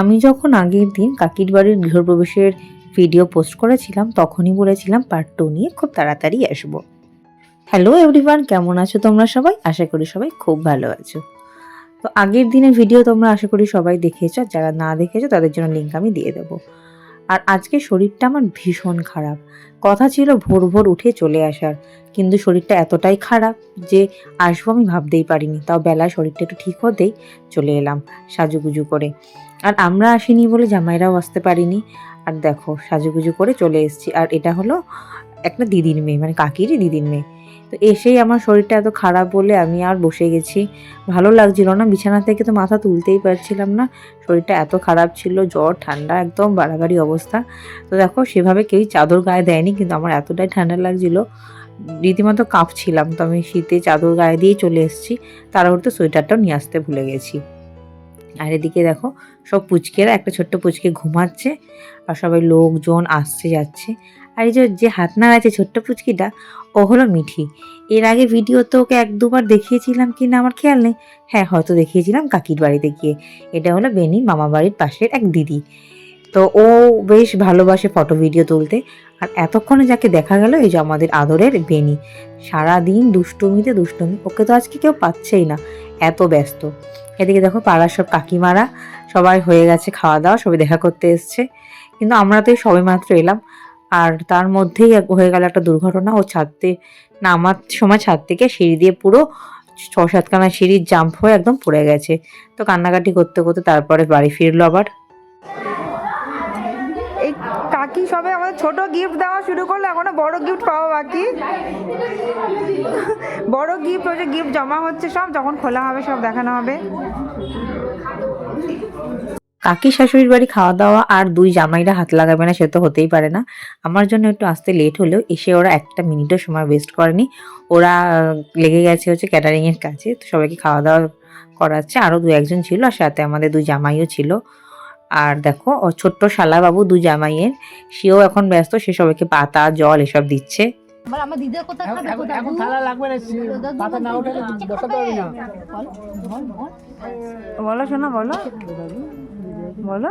আমি যখন আগের দিন কাকির বাড়ির গৃহপ্রবেশের ভিডিও পোস্ট করেছিলাম, তখনই বলেছিলাম পার্ট টু নিয়ে খুব তাড়াতাড়ি আসব। হ্যালো এভরিওয়ান কেমন আছো তোমরা সবাই? আশা করি সবাই খুব ভালো আছো। তো আগের দিনের ভিডিও তোমরা আশা করি সবাই দেখেছ। যারা না দেখেছ, তাদের জন্য লিঙ্ক আমি দিয়ে দেবো। আর আজকে শরীরটা আমার ভীষণ খারাপ। কথা ছিল ভোর ভোর উঠে চলে আসার, কিন্তু শরীরটা এতটাই খারাপ যে আসব আমি ভাবতেই পারিনি। তাও বেলায় শরীরটা একটু ঠিক হতেই চলে এলাম সাজুগুজু করে। আর আমরা আসিনি বলে জামাইরাও আসতে পারিনি। আর দেখো সাজুগুজু করে চলে এসেছি। আর এটা হলো একটা দিদির মেয়ে মানে কাকিরই দিদির মেয়ে। তো এসেই আমার শরীরটা এত খারাপ বলে আমি আর বসে গেছি। ভালো লাগছিল না, বিছানা থেকে তো মাথা তুলতেই পারছিলাম না। শরীরটা এত খারাপ ছিল, জ্বর, ঠান্ডা, একদম বাড়াবাড়ি অবস্থা। তো দেখো, সেভাবে কেউই চাদর গায়ে দেয়নি, কিন্তু আমার এতটাই ঠান্ডা লাগছিল। রীতিমতো কাঁপছিলাম, তো আমি শীতে চাদর গায়ে দিয়েই চলে এসেছি। তাড়াহুড়োতে সোয়েটারটাও নিয়ে আসতে ভুলে গেছি। আর এদিকে দেখো, সব পুচকেরা, একটা ছোট্ট পুচকে ঘুমাচ্ছে। আর সবাই লোকজন আসছে, যাচ্ছে। আর এই যে হাত নাড়াচ্ছে ছোট্ট পুচকিটা, ও হলো মিঠি। এর আগে ভিডিওতে ওকে এক দুবার দেখিয়েছিলাম কি না আমার খেয়াল নেই। হ্যাঁ হয়তো দেখিয়েছিলাম কাকির বাড়িতে গিয়ে। এটা হলো বেনি, মামা বাড়ির পাশের এক দিদি। তো ও বেশ ভালোবাসে ফটো ভিডিও তুলতে। আর এতক্ষণে যাকে দেখা গেল, এই যে আমাদের আদরের বেনি। সারাদিন দুষ্টুমিতে দুষ্টুমি। ওকে তো আজকে কেউ পাচ্ছেই না। এত ব্যস্ত। এদিকে দেখো পাড়ার সব কাকিমারা সবাই হয়ে গেছে, খাওয়া দাওয়া, সবাই দেখা করতে এসছে। কিন্তু আমরা তো সবে মাত্র এলাম। আর তার মধ্যেই হয়ে গেল একটা দুর্ঘটনা। ও ছাদতে নামার সময় ছাদ থেকে সিঁড়ি দিয়ে পুরো ছ সাতখানা সিঁড়ির জাম্প হয়ে একদম পড়ে গেছে। তো কান্নাকাটি করতে করতে তারপরে বাড়ি ফিরলো আবার। এই কাকি সবে আমাদের ছোট গিফট দেওয়া শুরু করল, এখনও বড় গিফট পাওয়া বাকি। বড় গিফট যে গিফট জমা হচ্ছে সব, যখন খোলা হবে সব দেখানো হবে। কাকি শাশুড়ির বাড়ি খাওয়া দাওয়া আর দুই জামাইরা হাত লাগাবে না সে তো হতেই পারে না। আমার জন্য একটু আসতে লেট হলেও এসে ওরা একটা মিনিটও সময় ওয়েস্ট করেনি। ওরা লেগে গেছে হচ্ছে ক্যাটারিংয়ের কাছে তো সবাইকে খাওয়া দাওয়া করাচ্ছে। আরও দু একজন ছিল আর সাথে আমাদের দুই জামাইও ছিল। আর দেখো ও ছোট্ট শালাবাবু দু জামাইয়ের সেও এখন ব্যস্ত সে সবাইকে পাতা জল এসব দিচ্ছে। আমার আমার দিদা কোথায় খাবে কোথায় এখন থালা লাগবে না পাতা না উঠে বসাতে পারবি না। বলো শোনা বলো। বলো।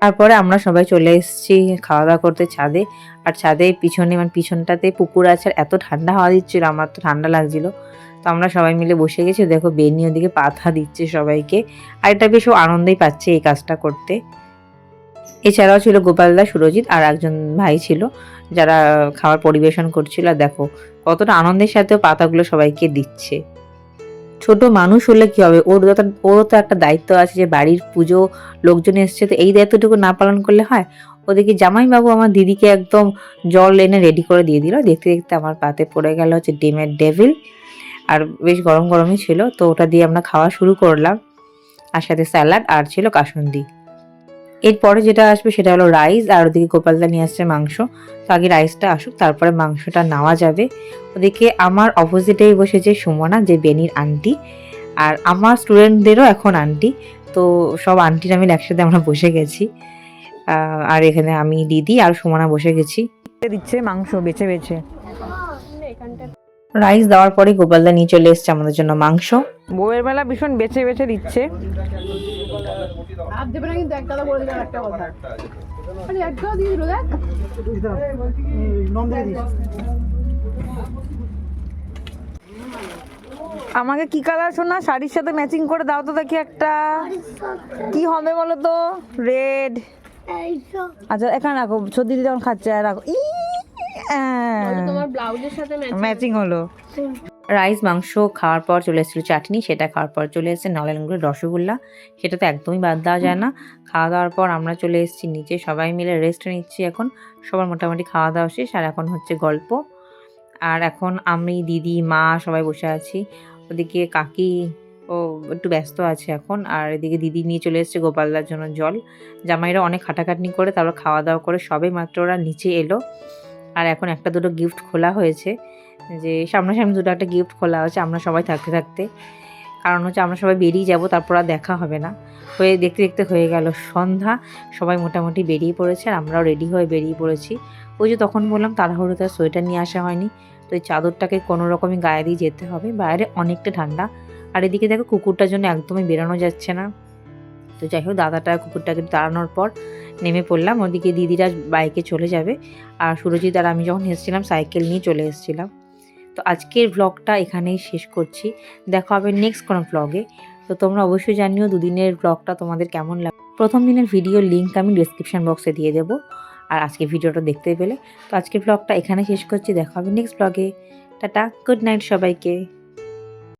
তারপরে আমরা সবাই চলে এসেছি খাওয়া দাওয়া করতে ছাদে। আর ছাদে পিছনে মানে পিছনটাতে পুকুর আছে আর এত ঠান্ডা হাওয়া দিচ্ছিল, আমার তো ঠান্ডা লাগছিল। তো আমরা সবাই মিলে বসে গেছি। দেখো, বেনি ওদিকে পাথা দিচ্ছে সবাইকে। আর এটা বেশ আনন্দেই পাচ্ছে এই কাজটা করতে। এছাড়াও ছিল গোপালদা সুরজিৎ আর একজন ভাই ছিল, যারা খাবার পরিবেশন করছিল। আর দেখো, কতটা আনন্দের সাথেও পাতাগুলো সবাইকে দিচ্ছে। ছোট মানুষ হলে কি হবে? ওর ওরও তো একটা দায়িত্ব আছে যে বাড়ির পুজো, লোকজন এসছে তো এই দায়িত্বটুকু না পালন করলে হয়? ওদিকে জামাইবাবু আমার দিদিকে একদম জল এনে রেডি করে দিয়ে দিল। দেখতে দেখতে আমার পাতে পড়ে গেল হচ্ছে ডিমের ডেভিল আর বেশ গরম গরমই ছিল। তো ওটা দিয়ে আমরা খাওয়া শুরু করলাম। আর সাথে স্যালাড আর ছিল কাসুন্দি। এরপরে যেটা আসবে সেটা হলো রাইস আর ওদিকে গোপালদা নিয়ে আসছে মাংস। তো আগে রাইসটা আসুক, তারপরে মাংসটা নেওয়া যাবে। ওদিকে আমার অপোজিটেই বসেছে সুমনা, যে বেনির আন্টি আর আমার স্টুডেন্টদেরও এখন আন্টি তো সব আন্টিরা মিলে একসাথে আমরা বসে গেছি। আর এখানে আমি দিদি আর সুমনা বসে গেছি। দিচ্ছে মাংস, বেছে বেছে। রাইস দেওয়ার পরে গোপালদা নিয়ে চলে এসছে আমাদের জন্য মাংস। বউয়ের বেলা ভীষণ বেছে বেছে দিচ্ছে। আমাকে কি কালার শোনা? শাড়ির সাথে ম্যাচিং করে দাও তো দেখি একটা। কি হবে বলো তো? রেড আচ্ছা এখানে রাখো। সর্দি দিদি যখন খাচ্ছে আর রাখো। তোমার ব্লাউজের সাথে ম্যাচিং হলো। রাইস মাংস খাওয়ার পর চলে এসেছিল চাটনি সেটা খাওয়ার পর চলে এসেছে নলেনগুড়ের রসগোল্লা। সেটা তো একদমই বাদ দেওয়া যায় না। খাওয়া দাওয়ার পর আমরা চলে এসেছি নিচে সবাই মিলে রেস্ট নিচ্ছি এখন। সবার মোটামুটি খাওয়া দাওয়া শেষ আর এখন হচ্ছে গল্প। আর এখন আমি দিদি মা সবাই বসে আছি। ওদিকে কাকি ও একটু ব্যস্ত আছে এখন আর এদিকে দিদি নিয়ে চলে এসেছে গোপালদার জন্য জল। জামাইরা অনেক খাটাখাটনি করে তারপর খাওয়া দাওয়া করে সবে মাত্র ওরা নিচে এলো। আর এখন একটা দুটো গিফট খোলা হয়েছে, যে সামনাসামনি দুটো একটা গিফট খোলা হয়েছে, আমরা সবাই থাকতে থাকতে। কারণ হচ্ছে আমরা সবাই বেরিয়ে যাব, তারপর আর দেখা হবে না। হয়ে, দেখতে দেখতে হয়ে গেল সন্ধ্যা, সবাই মোটামুটি বেরিয়ে পড়েছে আর আমরাও রেডি হয়ে বেরিয়ে পড়েছি। ওই যে তখন বললাম তাড়াহুড়োতে সোয়েটার নিয়ে আসা হয়নি, তো এই চাদরটাকে কোনো রকমই গায়ে দিয়ে যেতে হবে। বাইরে অনেকটা ঠান্ডা, আর এদিকে দেখো কুকুরটার জন্য একদমই বেরোনো যাচ্ছে না। তো যাই হোক, দাদাটা কুকুরটাকে তাড়ানোর পর নেমে পড়লাম। ওদিকে দিদিরা বাইকে চলে যাবে। আর সুরজিৎ আর আমি যখন এসেছিলাম, সাইকেল নিয়ে চলে এসেছিলাম। তো আজকের ব্লগটা এখানেই শেষ করছি। দেখা হবে নেক্সট কোনো ব্লগে তো তোমরা অবশ্যই জানিও দুদিনের ব্লগটা তোমাদের কেমন লাগে প্রথম দিনের ভিডিও লিঙ্ক আমি ডিসক্রিপশন বক্সে দিয়ে দেবো। আর আজকে ভিডিওটা দেখতে পেলে। তো আজকের ব্লগটা এখানে শেষ করছি। দেখা হবে নেক্সট ব্লগে টাটা গুড নাইট সবাইকে।